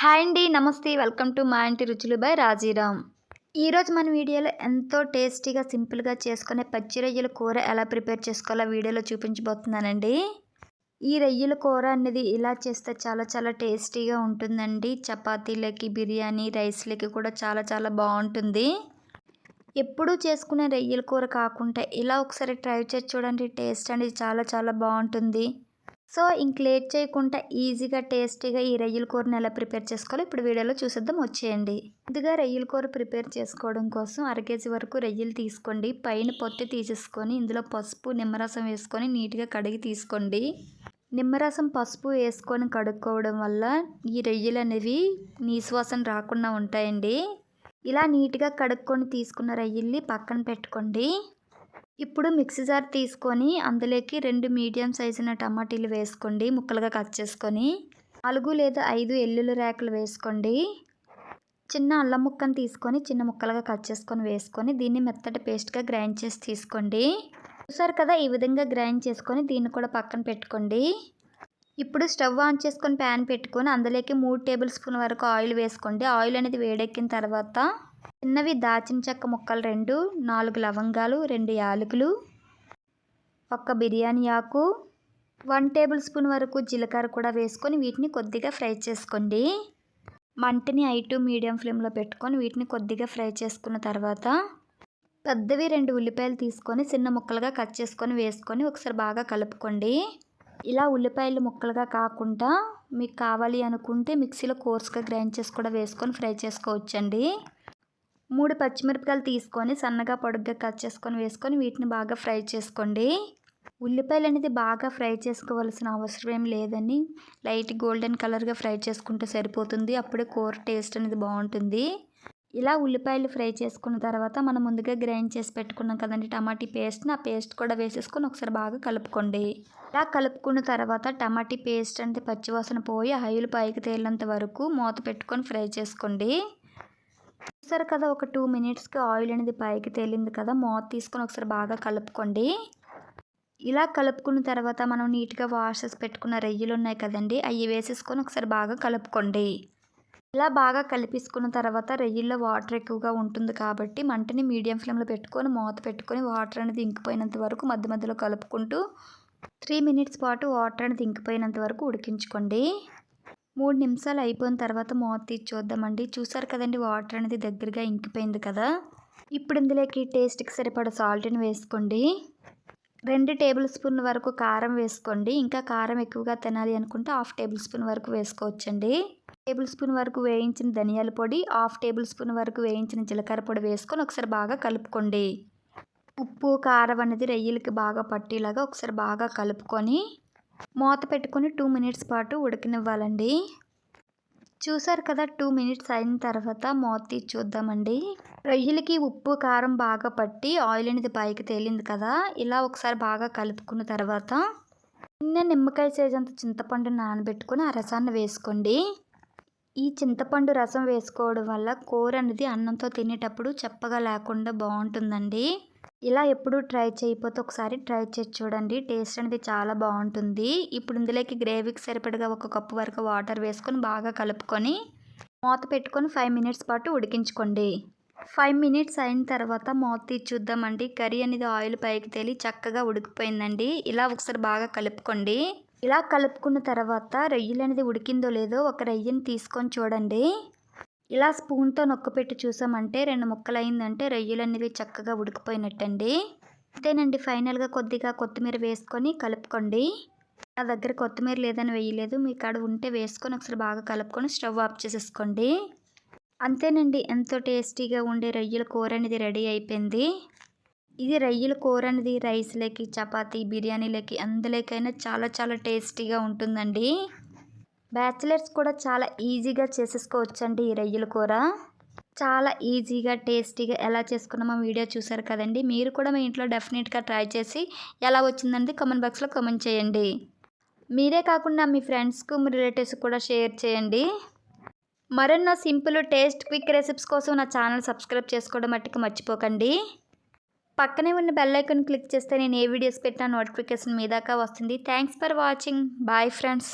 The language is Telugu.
హాయ్ అండి నమస్తే. వెల్కమ్ టు మా ఇంటి రుచులు బై రాజీరామ్. ఈరోజు మన వీడియోలో ఎంతో టేస్టీగా సింపుల్గా చేసుకునే పచ్చి రొయ్యల కూర ఎలా ప్రిపేర్ చేసుకోవాలో వీడియోలో చూపించబోతున్నానండి. ఈ రొయ్యల కూర అనేది ఇలా చేస్తే చాలా చాలా టేస్టీగా ఉంటుందండి. చపాతీలకి బిర్యానీ రైస్లకి కూడా చాలా చాలా బాగుంటుంది. ఎప్పుడూ చేసుకునే రొయ్యల కూర కాకుండా ఇలా ఒకసారి ట్రై చేసి చూడండి టేస్ట్ అనేది చాలా చాలా బాగుంటుంది. సో ఇంక లేట్ చేయకుండా ఈజీగా టేస్టీగా ఈ రొయ్యల కూరని ఎలా ప్రిపేర్ చేసుకోవాలో ఇప్పుడు వీడియోలో చూసేద్దాం. వచ్చేయండి. ముందుగా రొయ్యల కూర ప్రిపేర్ చేసుకోవడం కోసం అర కేజీ వరకు రొయ్యలు తీసుకోండి. పైన పొత్తి తీసేసుకొని ఇందులో పసుపు నిమ్మరసం వేసుకొని నీట్గా కడిగి తీసుకోండి. నిమ్మరసం పసుపు వేసుకొని కడుక్కోవడం వల్ల ఈ రొయ్యలు అనేవి నీసువాసన రాకుండా ఉంటాయండి. ఇలా నీట్గా కడుక్కొని తీసుకున్న రొయ్యల్ని పక్కన పెట్టుకోండి. ఇప్పుడు మిక్సీ జార్ తీసుకొని అందులోకి రెండు మీడియం సైజున టమాటీలు వేసుకోండి ముక్కలుగా కట్ చేసుకొని. నాలుగు లేదా ఐదు ఎల్లుల రేకులు వేసుకోండి. చిన్న అల్లం ముక్కను తీసుకొని చిన్న ముక్కలుగా కట్ చేసుకొని వేసుకొని దీన్ని మెత్తటి పేస్ట్గా గ్రైండ్ చేసి తీసుకోండి. చూసారు కదా ఈ విధంగా గ్రైండ్ చేసుకొని దీన్ని కూడా పక్కన పెట్టుకోండి. ఇప్పుడు స్టవ్ ఆన్ చేసుకొని ప్యాన్ పెట్టుకొని అందులోకి మూడు టేబుల్ స్పూన్ వరకు ఆయిల్ వేసుకోండి. ఆయిల్ అనేది వేడెక్కిన తర్వాత చిన్నవి దాచిన చెక్క ముక్కలు రెండు నాలుగు లవంగాలు రెండు యాలకులు ఒక్క బిర్యానీ ఆకు వన్ టేబుల్ స్పూన్ వరకు జీలకర్ర కూడా వేసుకొని వీటిని కొద్దిగా ఫ్రై చేసుకోండి. మంటని ఐ టు మీడియం ఫ్లేమ్లో పెట్టుకొని వీటిని కొద్దిగా ఫ్రై చేసుకున్న తర్వాత పెద్దవి రెండు ఉల్లిపాయలు తీసుకొని చిన్న ముక్కలుగా కట్ చేసుకొని వేసుకొని ఒకసారి బాగా కలుపుకోండి. ఇలా ఉల్లిపాయలు ముక్కలుగా కాకుండా మీకు కావాలి అనుకుంటే మిక్సీలో కోర్స్గా గ్రైండ్ చేసి కూడా వేసుకొని ఫ్రై చేసుకోవచ్చండి. మూడు పచ్చిమిరపకాయలు తీసుకొని సన్నగా పొడుగ్గా కట్ చేసుకొని వేసుకొని వీటిని బాగా ఫ్రై చేసుకోండి. ఉల్లిపాయలు అనేది బాగా ఫ్రై చేసుకోవాల్సిన అవసరం ఏం లేదని లైట్ గోల్డెన్ కలర్గా ఫ్రై చేసుకుంటే సరిపోతుంది. అప్పుడే కూర టేస్ట్ అనేది బాగుంటుంది. ఇలా ఉల్లిపాయలు ఫ్రై చేసుకున్న తర్వాత మనం ముందుగా గ్రైండ్ చేసి పెట్టుకున్నాం కదండి టమాటీ పేస్ట్ని ఆ పేస్ట్ కూడా వేసేసుకొని ఒకసారి బాగా కలుపుకోండి. ఇలా కలుపుకున్న తర్వాత టమాటీ పేస్ట్ అంటే పచ్చివాసన పోయి ఆయిల్ పైకి తేలినంత వరకు మూత పెట్టుకొని ఫ్రై చేసుకోండి. చూసారు కదా ఒక టూ మినిట్స్కి ఆయిల్ అనేది పైకి తేలింది కదా మోత తీసుకొని ఒకసారి బాగా కలుపుకోండి. ఇలా కలుపుకున్న తర్వాత మనం నీట్గా వాష్ చేసి పెట్టుకున్న రొయ్యలు ఉన్నాయి కదండి అవి వేసేసుకొని ఒకసారి బాగా కలుపుకోండి. ఇలా బాగా కలిపేసుకున్న తర్వాత రొయ్యల్లో వాటర్ ఎక్కువగా ఉంటుంది కాబట్టి మంటని మీడియం ఫ్లేమ్లో పెట్టుకొని మూత పెట్టుకొని వాటర్ అనేది ఇంకిపోయినంత వరకు మధ్య మధ్యలో కలుపుకుంటూ త్రీ మినిట్స్ పాటు వాటర్ అనేది ఇంకిపోయినంత వరకు ఉడికించుకోండి. మూడు నిమిషాలు అయిపోయిన తర్వాత మూత తీసి చూద్దామండి. చూసారు కదండి వాటర్ అనేది దగ్గరగా ఇంకిపోయింది కదా? ఇప్పుడు ఇందులోకి టేస్ట్కి సరిపడ సాల్ట్ని వేసుకోండి. రెండు టేబుల్ స్పూన్ వరకు కారం వేసుకోండి. ఇంకా కారం ఎక్కువగా తినాలి అనుకుంటే హాఫ్ టేబుల్ స్పూన్ వరకు వేసుకోవచ్చండి. టేబుల్ స్పూన్ వరకు వేయించిన ధనియాల పొడి హాఫ్ టేబుల్ స్పూన్ వరకు వేయించిన జీలకర్ర పొడి వేసుకొని ఒకసారి బాగా కలుపుకోండి. ఉప్పు కారం అనేది రొయ్యలకి బాగా పట్టేలాగా ఒకసారి బాగా కలుపుకొని మూత పెట్టుకుని టూ మినిట్స్ పాటు ఉడకనివ్వాలండి. చూసారు కదా టూ మినిట్స్ అయిన తర్వాత మూత తీసి చూద్దామండి. రొయ్యలకి ఉప్పు కారం బాగా పట్టి ఆయిల్ అనేది పైకి తేలింది కదా ఇలా ఒకసారి బాగా కలుపుకున్న తర్వాత చిన్న నిమ్మకాయ సైజ్ అంత చింతపండు నానబెట్టుకుని ఆ రసాన్ని వేసుకోండి. ఈ చింతపండు రసం వేసుకోవడం వల్ల కూర అనేది అన్నంతో తినేటప్పుడు చెప్పగా లేకుండా బాగుంటుందండి. ఇలా ఎప్పుడు ట్రై చేయకపోతే ఒకసారి ట్రై చేసి చూడండి. టేస్ట్ అనేది చాలా బాగుంటుంది. ఇప్పుడు ఇందులోకి గ్రేవీకి సరిపడగా ఒక కప్పు వరకు వాటర్ వేసుకొని బాగా కలుపుకొని మూత పెట్టుకొని ఫైవ్ మినిట్స్ పాటు ఉడికించుకోండి. ఫైవ్ మినిట్స్ అయిన తర్వాత మూత తీసి చూద్దామండి. కర్రీ అనేది ఆయిల్ పైకి తేలి చక్కగా ఉడికిపోయిందండి. ఇలా ఒకసారి బాగా కలుపుకోండి. ఇలా కలుపుకున్న తర్వాత రొయ్యలు అనేది ఉడికిందో లేదో ఒక రొయ్యని తీసుకొని చూడండి. ఇలా స్పూన్తో నొక్కపెట్టి చూసామంటే రెండు ముక్కలు అయిందంటే రొయ్యలు అనేవి చక్కగా ఉడికిపోయినట్టండి. అంతేనండి ఫైనల్గా కొద్దిగా కొత్తిమీర వేసుకొని కలుపుకోండి. నా దగ్గర కొత్తిమీర లేదని వేయలేదు మీ కాడ ఉంటే వేసుకొని ఒకసారి బాగా కలుపుకొని స్టవ్ ఆఫ్ చేసేసుకోండి. అంతేనండి ఎంతో టేస్టీగా ఉండే రొయ్యల కూర అనేది రెడీ అయిపోయింది. ఇది రొయ్యల కూర అనేది రైస్లోకి చపాతీ బిర్యానీలోకి అందులోకైనా చాలా చాలా టేస్టీగా ఉంటుందండి. బ్యాచిలర్స్ కూడా చాలా ఈజీగా చేసేసుకోవచ్చండి ఈ రొయ్యల కూర. చాలా ఈజీగా టేస్టీగా ఎలా చేసుకున్నామో వీడియో చూసారు కదండి. మీరు కూడా మీ ఇంట్లో డెఫినెట్గా ట్రై చేసి ఎలా వచ్చిందండి కామెంట్ బాక్స్లో కామెంట్ చేయండి. మీరే కాకుండా మీ ఫ్రెండ్స్కు మీ రిలేటివ్స్ కూడా షేర్ చేయండి. మరెన్నో సింపుల్ టేస్ట్ క్విక్ రెసిపీస్ కోసం నా ఛానల్ సబ్స్క్రైబ్ చేసుకోవడం మట్టుకు మర్చిపోకండి. పక్కనే ఉన్న బెల్ ఐకాన్ క్లిక్ చేస్తే నేను ఏ వీడియోస్ పెట్టినా నోటిఫికేషన్ మీ దాకా వస్తుంది. Thanks for watching. Bye friends.